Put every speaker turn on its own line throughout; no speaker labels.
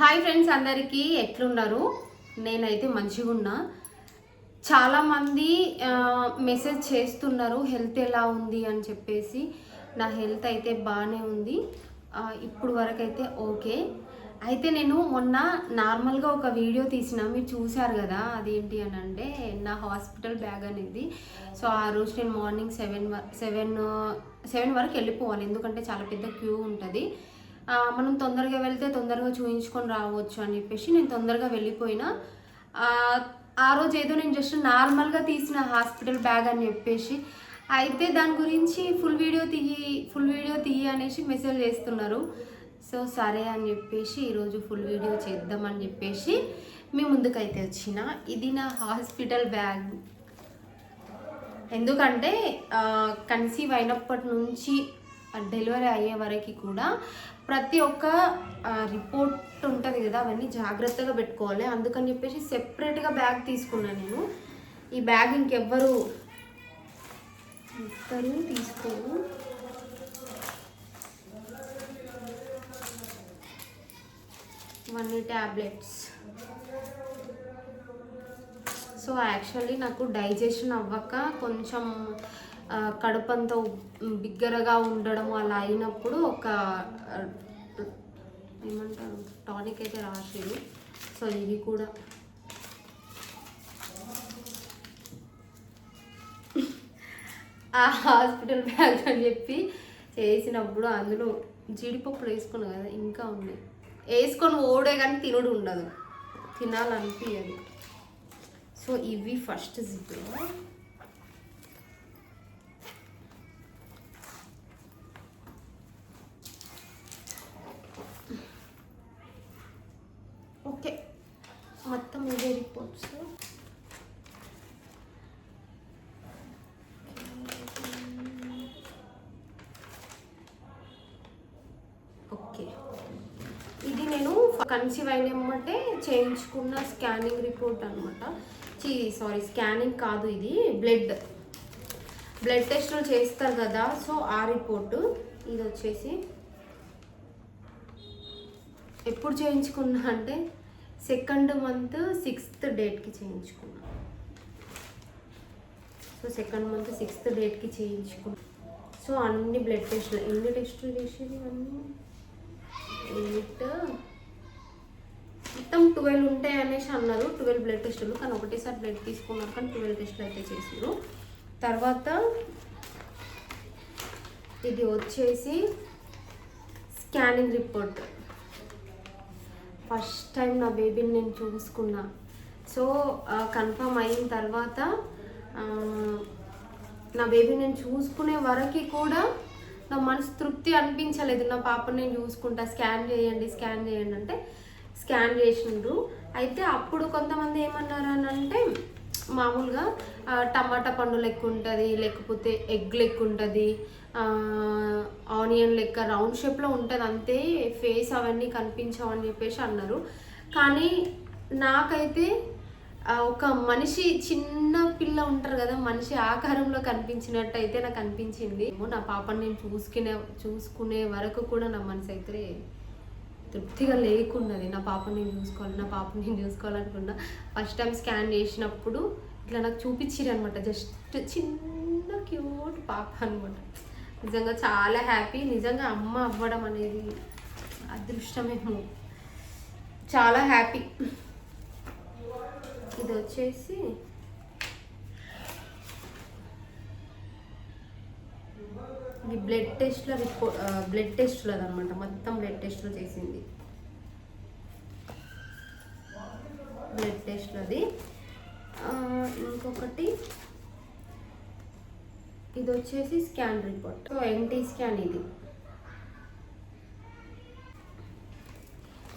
Hi friends అందరికీ ఎట్లున్నారు? నేనైతే మంచిగా ఉన్నా. చాలామంది మెసేజ్ చేస్తున్నారు హెల్త్ ఎలా ఉంది అని చెప్పేసి. నా హెల్త్ అయితే బాగానే ఉంది. ఇప్పుడు వరకు అయితే ఓకే. అయితే నేను మొన్న నార్మల్గా ఒక వీడియో తీసిన మీరు చూశారు కదా అదేంటి అని అంటే నా హాస్పిటల్ బ్యాగ్ అనేది. సో ఆ రోజు నేను మార్నింగ్ సెవెన్ సెవెన్ సెవెన్ వరకు వెళ్ళిపోవాలి ఎందుకంటే చాలా పెద్ద క్యూ ఉంటుంది. మనం తొందరగా వెళ్తే తొందరగా చూయించుకొని రావచ్చు అని చెప్పేసి నేను తొందరగా వెళ్ళిపోయినా. ఆ, రోజు ఏదో నేను జస్ట్ నార్మల్గా తీసిన హాస్పిటల్ బ్యాగ్ అని చెప్పేసి. అయితే దాని గురించి ఫుల్ వీడియో తీయి ఫుల్ వీడియో తీయి అనేసి మెసేజ్ చేస్తున్నారు. సో సరే అని చెప్పేసి ఈరోజు ఫుల్ వీడియో చేద్దామని చెప్పేసి మీ ముందుకైతే వచ్చిన. ఇది నా హాస్పిటల్ బ్యాగ్. ఎందుకంటే కన్సీవ్ అయినప్పటి నుంచి డెలివరీ అయ్యే వరకు కూడా ప్రతి ఒక్క రిపోర్ట్ ఉంటుంది కదా అవన్నీ జాగ్రత్తగా పెట్టుకోవాలి. అందుకని చెప్పేసి సెపరేట్గా బ్యాగ్ తీసుకున్నాను నేను. ఈ బ్యాగ్ ఇంకెవ్వరు ఇద్దరు తీసుకోను వన్ ట్యాబ్లెట్స్ సో యాక్చువల్లీ నాకు డైజెషన్ అవ్వక కొంచెం కడుపంతా బిగ్గరగా ఉండడం అలా అయినప్పుడు ఒక ఏమంటారు టానిక్ అయితే రాసేది. సో ఇది కూడా. ఆ హాస్పిటల్ బ్యాగ్ అని చెప్పి చేసినప్పుడు అందులో జీడిపప్పులు వేసుకున్నా కదా ఇంకా ఉంది. వేసుకొని ఓడే కానీ తినుడు ఉండదు. తినాలనిపించదు సో ఇవి ఫస్ట్ జిప్ ఓకే. మొత్తం ఇవే రిపోర్ట్స్. ఓకే. ఇది నేను కన్సీవ్ అయినమ్మంటే చేయించుకున్న స్కానింగ్ రిపోర్ట్ అనమాట చీ సారీ స్కానింగ్ కాదు ఇది బ్లడ్. బ్లడ్ టెస్ట్లు చేస్తారు కదా సో ఆ రిపోర్టు. ఇది వచ్చేసి ఎప్పుడు చేయించుకున్నా అంటే సెకండ్ మంత్ సిక్స్త్ డేట్కి చేయించుకున్నా. సో సెకండ్ మంత్ సిక్స్త్ డేట్కి చేయించుకున్నా. సో అన్ని బ్లడ్ టెస్ట్లు ఎన్ని టెస్టులు చేసేది అన్నీ? ఎయిట్ మొత్తం ట్వెల్వ్ ఉంటాయి అనేసి అన్నారు. ట్వెల్వ్ బ్లడ్ టెస్టులు కానీ ఒకటేసారి బ్లడ్ తీసుకున్నారు కానీ ట్వెల్వ్ టెస్టులు అయితే చేసారు తర్వాత ఇది వచ్చేసి స్కానింగ్ రిపోర్ట్. ఫస్ట్ టైం నా బేబీని నేను చూసుకున్నా. సో కన్ఫర్మ్ అయిన తర్వాత నా బేబీ నేను చూసుకునే వరకు కూడా నా మనసు తృప్తి అనిపించలేదు. నా పాపని నేను చూసుకుంటా. స్కాన్ చేయండి స్కాన్ చేయండి అంటే స్కాన్ చేసిండ్రు. అయితే అప్పుడు కొంతమంది ఏమన్నారు అని అంటే మామూలుగా టమాటా పండు లెక్క ఉంటుంది లేకపోతే ఎగ్ లెక్క ఉంటుంది ఆనియన్ లెక్క రౌండ్ షేప్లో ఉంటుంది అంతే ఫేస్ అవన్నీ కనిపించవు అని చెప్పేసి అన్నారు. కానీ నాకైతే ఒక మనిషి చిన్న పిల్ల ఉంటారు కదా మనిషి ఆకారంలో కనిపించినట్టు అయితే నాకు అనిపించింది. నా పాపని నేను చూసుకునే చూసుకునే వరకు కూడా నా మనసు అయితే తృప్తిగా లేకున్నది. నా పాపని నేను చూసుకోవాలి నా పాపని నేను చూసుకోవాలనుకున్నా. ఫస్ట్ టైం స్కాన్ చేసినప్పుడు ఇట్లా నాకు చూపించారు అనమాట జస్ట్ చిన్న క్యూట్ పాప అనమాట నిజంగా చాలా హ్యాపీ. నిజంగా అమ్మ అవ్వడం అనేది అదృష్టమేమో చాలా హ్యాపీ. ఇది వచ్చేసి ఇది బ్లడ్ టెస్ట్లో రిపోర్ట్ బ్లడ్ టెస్ట్లో అనమాట మొత్తం బ్లడ్ టెస్ట్లో చేసింది. బ్లడ్ టెస్ట్లోది ఇంకొకటి ఇది వచ్చేసి scan report. So NT scan ఇది.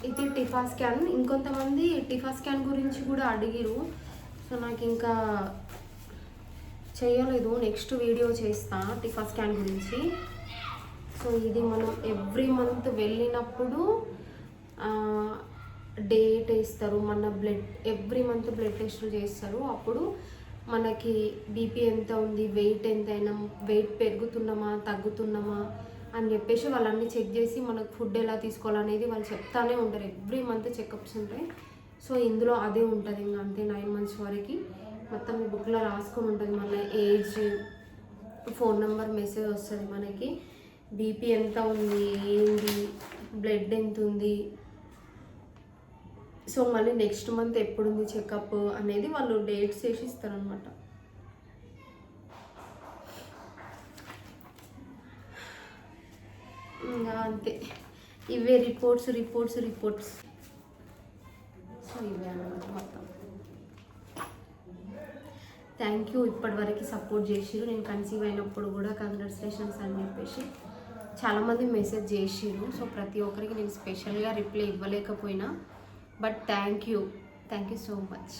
ఇది టిఫా స్కాన్. ఇంకొంతమంది టిఫా స్కాన్ గురించి కూడా అడిగిరు సో నాకు ఇంకా చేయలేదు నెక్స్ట్ వీడియో చేస్తా టిఫా స్కాన్ గురించి. సో ఇది మనం ఎవ్రీ మంత్ వెళ్ళినప్పుడు డేట్ వేస్తారు. మన బ్లడ్ ఎవ్రీ మంత్ బ్లడ్ టెస్ట్లు చేస్తారు. అప్పుడు మనకి బీపీ ఎంత ఉంది వెయిట్ ఎంత అయినా వెయిట్ పెరుగుతున్నామా తగ్గుతున్నామా అని చెప్పేసి వాళ్ళన్నీ చెక్ చేసి మనకు ఫుడ్ ఎలా తీసుకోవాలనేది వాళ్ళు చెప్తానే ఉంటారు. ఎవ్రీ మంత్ చెకప్స్ ఉంటాయి. సో ఇందులో అదే ఉంటుంది ఇంకా అంతే నైన్ మంత్స్ వరకు. మొత్తం ఈ బుక్లో రాసుకొని ఉంటుంది మన ఏజ్ ఫోన్ నెంబర్ మెసేజ్ వస్తుంది మనకి. బీపీ ఎంత ఉంది ఏంది బ్లడ్ ఎంత ఉంది సో మళ్ళీ నెక్స్ట్ మంత్ ఎప్పుడు ఉంది చెకప్ అనేది వాళ్ళు డేట్స్ వేసి ఇస్తారనమాట ఇంకా అంతే. ఇవే రిపోర్ట్స్ రిపోర్ట్స్ రిపోర్ట్స్. సో ఇవే అన్నమాట మొత్తం. థ్యాంక్ యూ ఇప్పటివరకు సపోర్ట్ చేసిరు నేను కన్సీవ్ అయినప్పుడు కూడా కంగ్రాచులేషన్స్ అని చెప్పేసి చాలామంది మెసేజ్ చేసిరు సో ప్రతి ఒక్కరికి నేను స్పెషల్గా రిప్లై ఇవ్వలేకపోయినా but thank you thank you so much